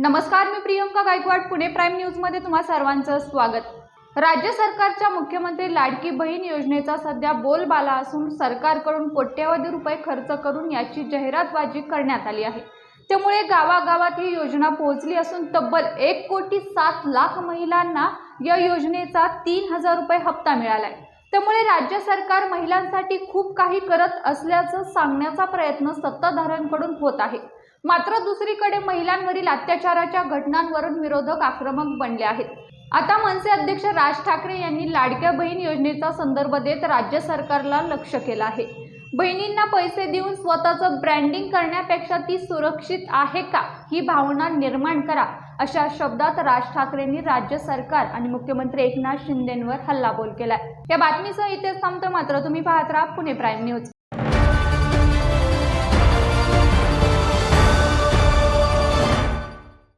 नमस्कार मी प्रियंका गायकवाड पुणे प्राईम न्यूजमध्ये तुम्हा सर्वांचं स्वागत. राज्य सरकारच्या मुख्यमंत्री लाडकी बहीण योजनेचा सध्या बोलबाला असून सरकारकडून कोट्यवधी रुपये खर्च करून याची जाहिरातबाजी करण्यात आली आहे. त्यामुळे गावागावात ही योजना पोहोचली असून तब्बल एक कोटी सात लाख महिलांना या योजनेचा तीन हजार रुपये हप्ता मिळाला आहे त्यामुळे राज्य सरकार महिलांसाठी खूप काही करत असल्याचं सांगण्याचा प्रयत्न सत्ताधाऱ्यांकडून होत आहे. मात्र दुसरीकडे महिलांवरील अत्याचाराच्या घटनांवरून विरोधक आक्रमक बनले आहेत. आता मनसे अध्यक्ष राज ठाकरे यांनी लाडक्या बहीण योजनेचा संदर्भ देत राज्य सरकारला लक्ष केलं आहे. बहिणींना पैसे देऊन स्वतःचं ब्रँडिंग करण्यापेक्षा ती सुरक्षित आहे का ही भावना निर्माण करा अशा शब्दात राज ठाकरेंनी राज्य सरकार आणि मुख्यमंत्री एकनाथ शिंदेंवर हल्लाबोल केलाय. या बातमीसह इथेच थांबतं. मात्र तुम्ही पाहत राहा पुणे प्राईम न्यूज.